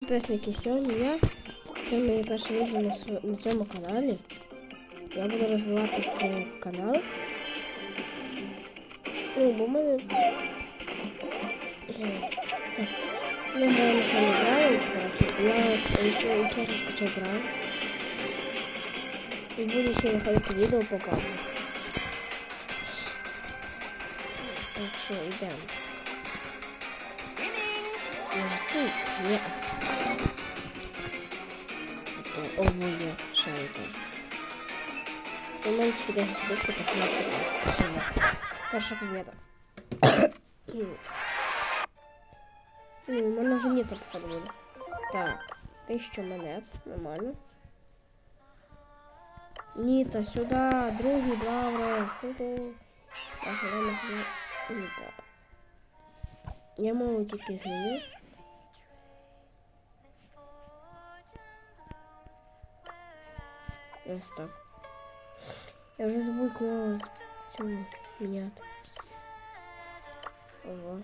Підписники, сьогодні я це моє перше відео на, св- на цьому каналі. Я буду розвивати цей канал. Ну, бо в мене. Е, так, Ми граємо ще не граю, коротше. Я ще вчора скачав граю. І буду ще виходити відео по папу. Так що йдемо. Ні, ні. О, моє шайка. У мене тільки 10 штук, так не треба. Перша победа. Ну, у мене вже нет розпадали. Так, тисячу монет, нормально. Ніта, сюди, другий, бравре, сюди. Так, ладно, Ніта. Я мову тільки зміню. Ось так. Я забув кнопку цю міняти. Ого.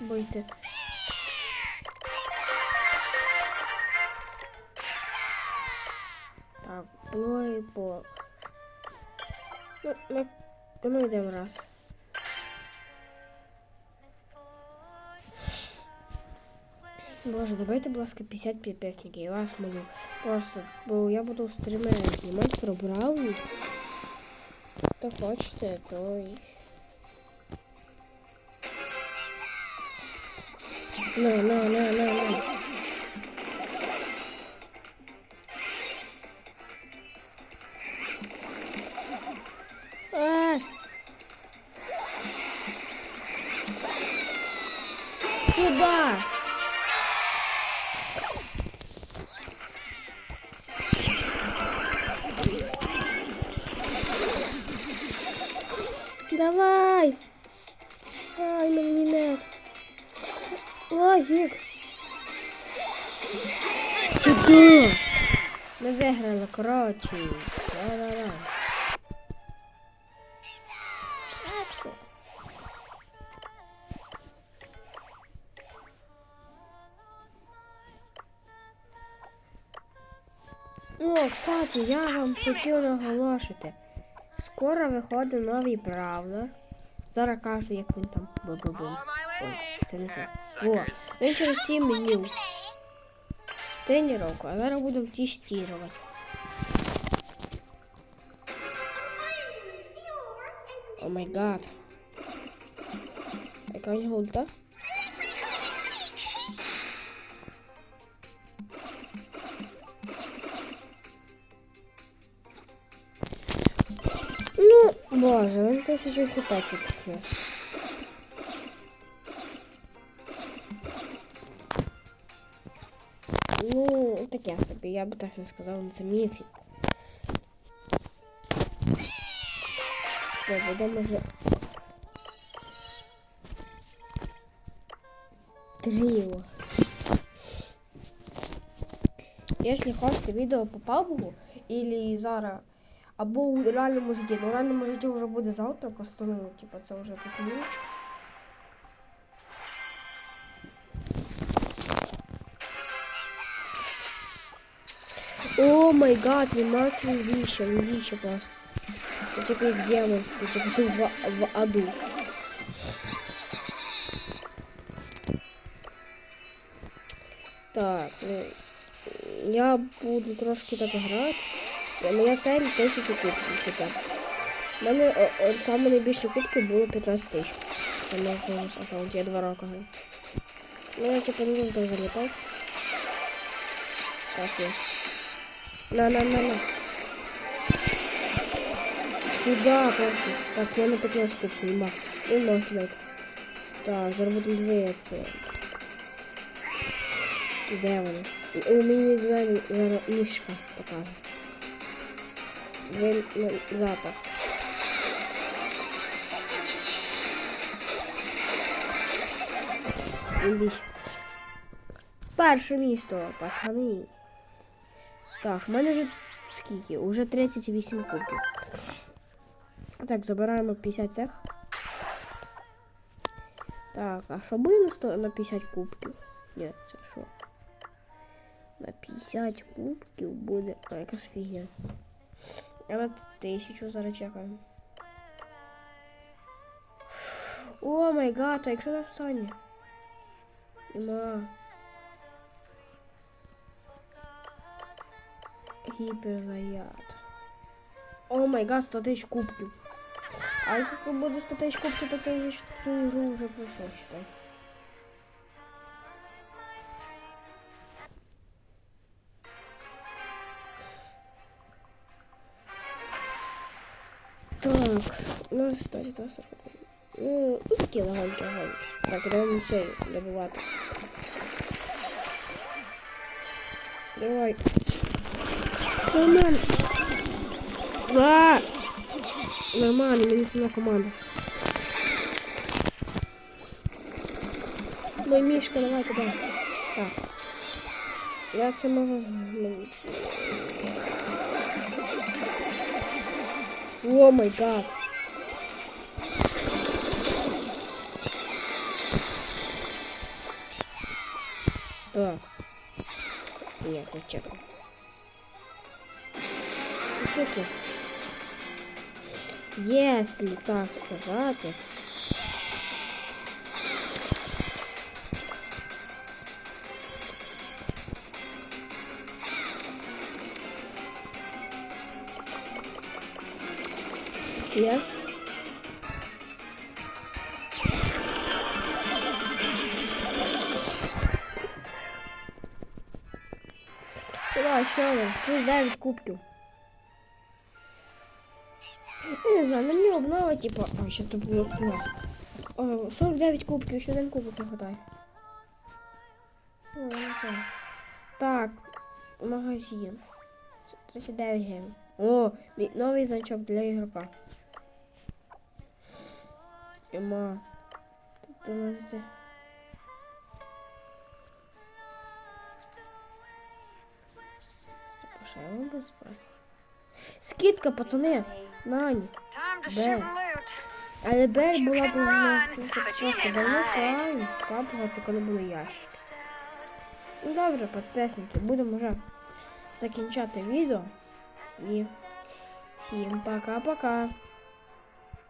Бойте. Так, плейбол. Ну, ми, ну йдемо раз. Боже, давайте, будь ласка, 50 підписників, я вас молю. Просто, бо я буду стріми знімати про Браун. Хто хочете, то й... На, на, на, на, на. Давай! Ай, мені нет. Логік. Сюди! Ми виграли, коротше. Да-да-да. О, кстати, я вам хотів наголошити. Скоро виходить новий бравлер. Зараз кажу, як він там бу-бу-бум. Ой, це не це. О, він через 7 днів. Тренировку, а зараз будемо тестувати. О май гад. Яка у нього ульта? тисячу хітак відтисне. Ну, таке собі, я би так не сказав, ну це міфік. Добре, йдемо вже. Тріо. Якщо хочете відео по пабгу, или зараз, або у реальному житті, ну в реальному житті вже буде завтра, просто ну, типа це вже тут ніч. О май гад, він мав свій віще, він віще просто. Це типу як демонський, типу ти в, в аду. Так, ну, я буду трошки так грати. Моя цель 1000 кубків хоча б. У мене о, о, саме найбільші кубки було 15 тисяч. Там на якомусь аккаунті, я два роки граю. Ну, я типу не буду залітати. Так, є. На, на, на, на. Куда просто? Так, я на 15 кубків, нема. Нема тебе. Так, зараз будемо дивитися. Де вони? У мені двері зараз мішка покаже. Він ну, запах. Ілліч. Перше місто, пацани. Так, в мене вже скільки? Уже 38 кубків. Так, забираємо 50 цех. Так, а що буде на, 100, на 50 кубків? Ні, це що? На 50 кубків буде. А, якась фігня. Я на тисячу зараз чекаю. О май гад, а якщо нас стане? Нема. Гіперзаряд. О май гад, 100 тисяч кубків. А якщо буде 100 тисяч кубків, то ти вже цю ігру вже пройшов, считай. Так, ну, кстати, то Ну, ну такі легонькі, легонькі. Так, давай цей добувати. Давай. Нормально. Да. Нормально, мені сама команда. Мой мішка, давай туди. Так. Я це можу. О май гад. Так. Нет, не. Слухайте. Если так сказати. Я? Сюда, ще один. Плюс 9 кубків. Я не знаю, мені обнова, типа. А, ще тут було вкус. 49 кубків, ще один кубок не хватає. О, ну. Так, магазин. 39 гривень. О, мій новий значок для ігрока. Ема. Тобто можете. Пошаємо без праці. Скидка, пацани! Нань! Але Бер була б на часу давно, правильно? Папуга це коли були ящики. Ну добре, підписники, будемо вже закінчати відео. І всім пока-пока.